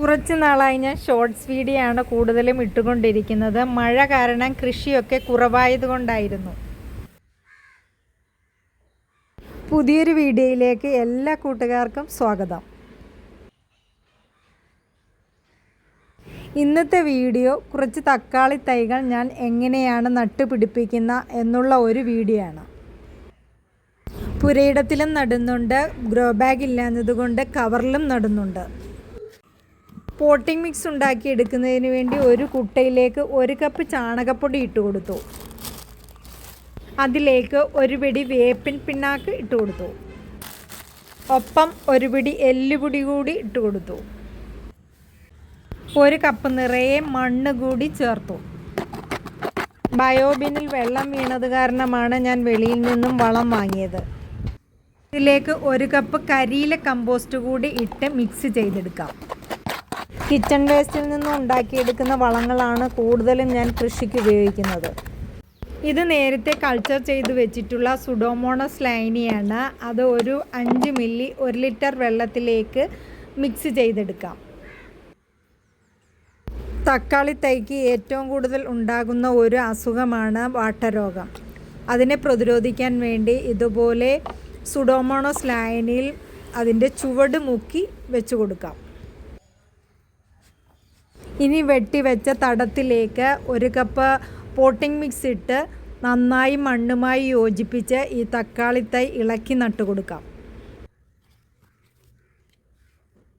കുറച്ച് നാളായി ഞാൻ ഷോർട്സ് വീഡിയോ ആണ് കൂടുതലും ഇട്ടുകൊണ്ടിരിക്കുന്നത്. മഴ കാരണം കൃഷിയൊക്കെ കുറവായതുകൊണ്ടായിരുന്നു. പുതിയൊരു വീഡിയോയിലേക്ക് എല്ലാ കൂട്ടുകാർക്കും സ്വാഗതം. ഇന്നത്തെ വീഡിയോ കുറച്ച് തക്കാളി തൈകൾ ഞാൻ എങ്ങനെയാണ് നട്ടുപിടിപ്പിക്കുന്ന എന്നുള്ള ഒരു വീഡിയോ ആണ് പുരയിടത്തിലും നടുന്നുണ്ട് ഗ്രോ ബാഗ് ഇല്ലാഞ്ഞതുകൊണ്ട് കവറിലും നടുന്നുണ്ട്. പോട്ടിംഗ് മിക്സ് ഉണ്ടാക്കി എടുക്കുന്നതിന് വേണ്ടി ഒരു കുട്ടയിലേക്ക് ഒരു കപ്പ് ചാണകപ്പൊടി ഇട്ട് കൊടുത്തു. അതിലേക്ക് ഒരു പിടി വേപ്പിൻ പിണ്ണാക്ക് ഇട്ട് കൊടുത്തു. ഒപ്പം ഒരു പിടി എല്ലുപൊടി കൂടി ഇട്ട് കൊടുത്തു. ഒരു കപ്പ് നിറയെ മണ്ണ് കൂടി ചേർത്തു. ബയോബിനിൽ വെള്ളം വീണത് കാരണമാണ് ഞാൻ വെളിയിൽ നിന്നും വളം വാങ്ങിയത്. ഇതിലേക്ക് ഒരു കപ്പ് കരിയില കമ്പോസ്റ്റ് കൂടി ഇട്ട് മിക്സ് ചെയ്തെടുക്കാം. കിച്ചൺ വേസ്റ്റിൽ നിന്നും ഉണ്ടാക്കിയെടുക്കുന്ന വളങ്ങളാണ് കൂടുതലും ഞാൻ കൃഷിക്ക് ഉപയോഗിക്കുന്നത്. ഇത് നേരത്തെ കൾച്ചർ ചെയ്ത് വെച്ചിട്ടുള്ള സുഡോമോണസ് ലൈനിയാണ്. അത് ഒരു അഞ്ച് മില്ലി ഒരു ലിറ്റർ വെള്ളത്തിലേക്ക് മിക്സ് ചെയ്തെടുക്കാം. തക്കാളി തൈക്ക് ഏറ്റവും കൂടുതൽ ഉണ്ടാകുന്ന ഒരു അസുഖമാണ് വാട്ടരോഗം. അതിനെ പ്രതിരോധിക്കാൻ വേണ്ടി ഇതുപോലെ സുഡോമോണോസ് ലൈനിൽ അതിന്റെ ചുവട് മുക്കി വെച്ചു കൊടുക്കാം. ഇനി വെട്ടി വെച്ച തടത്തിലേക്ക് ഒരു കപ്പ് പോട്ടിംഗ് മിക്സ് ഇട്ട് നന്നായി മണ്ണുമായി യോജിപ്പിച്ച് ഈ തക്കാളി തൈ ഇളക്കി നട്ടു കൊടുക്കാം.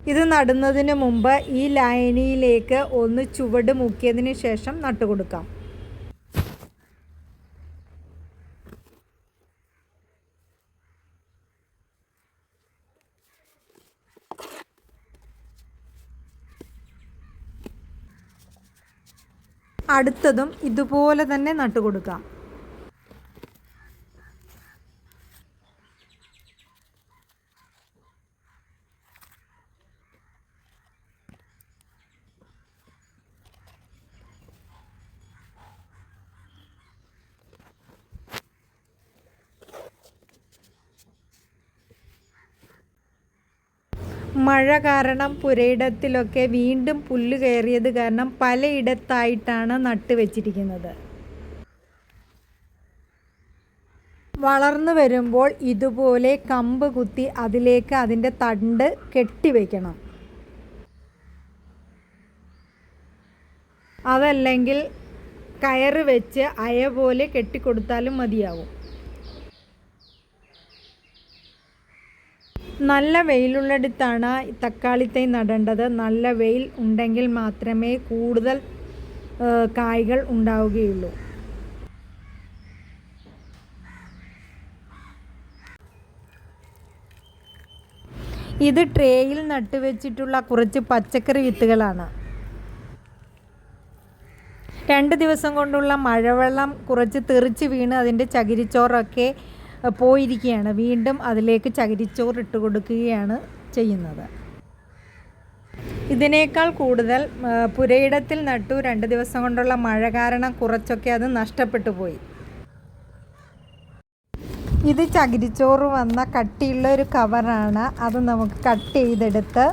ഇത് നടുന്നതിന് മുമ്പ് ഈ ലൈനിയിലേക്ക് ഒന്ന് ചുവട് മുക്കിയതിന് ശേഷം നട്ടുകൊടുക്കാം അടുത്തതും ഇതുപോലെ തന്നെ നട്ടുകൊടുക്കാം. മഴ കാരണം പുരയിടത്തിലൊക്കെ വീണ്ടും പുല്ല് കയറിയത് കാരണം പലയിടത്തായിട്ടാണ് നട്ട് വെച്ചിരിക്കുന്നത്. വളർന്നു വരുമ്പോൾ ഇതുപോലെ കമ്പ് കുത്തി അതിലേക്ക് അതിന്റെ തണ്ട് കെട്ടിവെക്കണം അതല്ലെങ്കിൽ കയറ് വെച്ച് അയ പോലെ കെട്ടിക്കൊടുത്താലും മതിയാവും. നല്ല വെയിലുള്ളിടത്താണ് തക്കാളി തൈ നടേണ്ടത്. നല്ല വെയിൽ ഉണ്ടെങ്കിൽ മാത്രമേ കൂടുതൽ കായ്കൾ ഉണ്ടാവുകയുള്ളൂ. ഇത് ട്രേയിൽ നട്ടുവെച്ചിട്ടുള്ള കുറച്ച് പച്ചക്കറി വിത്തുകളാണ്. രണ്ട് ദിവസം കൊണ്ടുള്ള മഴവെള്ളം കുറച്ച് തെറിച്ച് വീണ് അതിന്റെ ചകിരിച്ചോറൊക്കെ പോയിരിക്കുകയാണ്. വീണ്ടും അതിലേക്ക് ചകിരിച്ചോറ് ഇട്ട് കൊടുക്കുകയാണ് ചെയ്യുന്നത്. ഇതിനേക്കാൾ കൂടുതൽ പുരയിടത്തിൽ നട്ടു രണ്ട് ദിവസം കൊണ്ടുള്ള മഴ കാരണം കുറച്ചൊക്കെ അത് നഷ്ടപ്പെട്ടു പോയി. ഇത് ചകിരിച്ചോറ് വന്ന കട്ടിയുള്ള ഒരു കവറാണ്. അത് നമുക്ക് കട്ട് ചെയ്തെടുത്ത്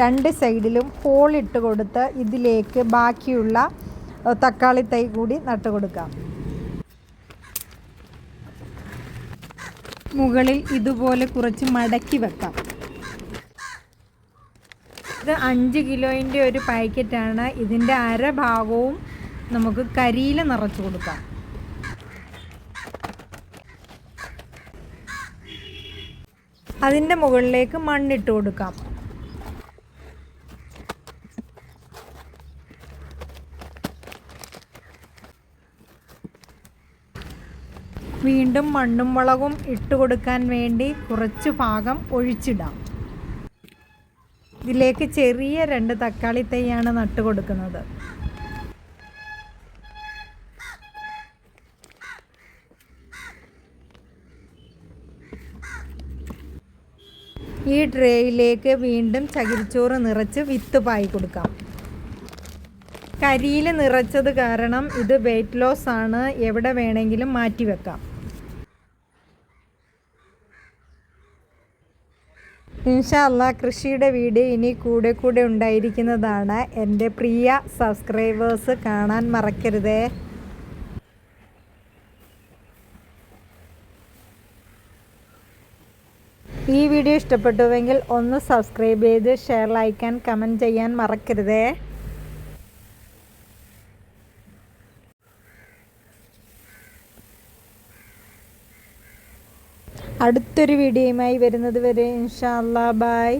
രണ്ട് സൈഡിലും ഹോൾ ഇട്ട് കൊടുത്ത് ഇതിലേക്ക് ബാക്കിയുള്ള തക്കാളി തൈ കൂടി നട്ട് കൊടുക്കാം മുകളിൽ ഇതുപോലെ കുറച്ച് മടക്കി വെക്കാം. ഇത് അഞ്ച് കിലോയിന്റെ ഒരു പാക്കറ്റാണ്. ഇതിന്റെ അര ഭാഗവും നമുക്ക് കരിയില നിറച്ചു കൊടുക്കാം. അതിന്റെ മുകളിലേക്ക് മണ്ണിട്ട് കൊടുക്കാം. വീണ്ടും മണ്ണും വളവും ഇട്ട് കൊടുക്കാൻ വേണ്ടി കുറച്ച് ഭാഗം ഒഴിച്ചിടാം. ഇതിലേക്ക് ചെറിയ രണ്ട് തക്കാളി തൈയാണ് നട്ട് കൊടുക്കുന്നത്. ഈ ട്രേയിലേക്ക് വീണ്ടും ചകിരിച്ചോറ് നിറച്ച് വിത്ത് പായി കൊടുക്കാം. കരിയിൽ നിറച്ചത് കാരണം ഇത് വെയ്റ്റ് ലോസ് ആണ്. എവിടെ വേണമെങ്കിലും മാറ്റി ഇൻഷാല്ല കൃഷിയുടെ വീഡിയോ ഇനി കൂടെ കൂടെ ഉണ്ടായിരിക്കുന്നതാണ്. എന്റെ പ്രിയ സബ്സ്ക്രൈബേഴ്സ് കാണാൻ മറക്കരുതേ. ഈ വീഡിയോ ഇഷ്ടപ്പെട്ടുവെങ്കിൽ ഒന്ന് സബ്സ്ക്രൈബ് ചെയ്ത് ഷെയർ ലൈക്ക് ആൻഡ് കമന്റ് ചെയ്യാൻ മറക്കരുതേ. അടുത്തൊരു വീഡിയോയുമായി വരുന്നത് വരെ ഇൻഷാ അല്ലാ ബൈ.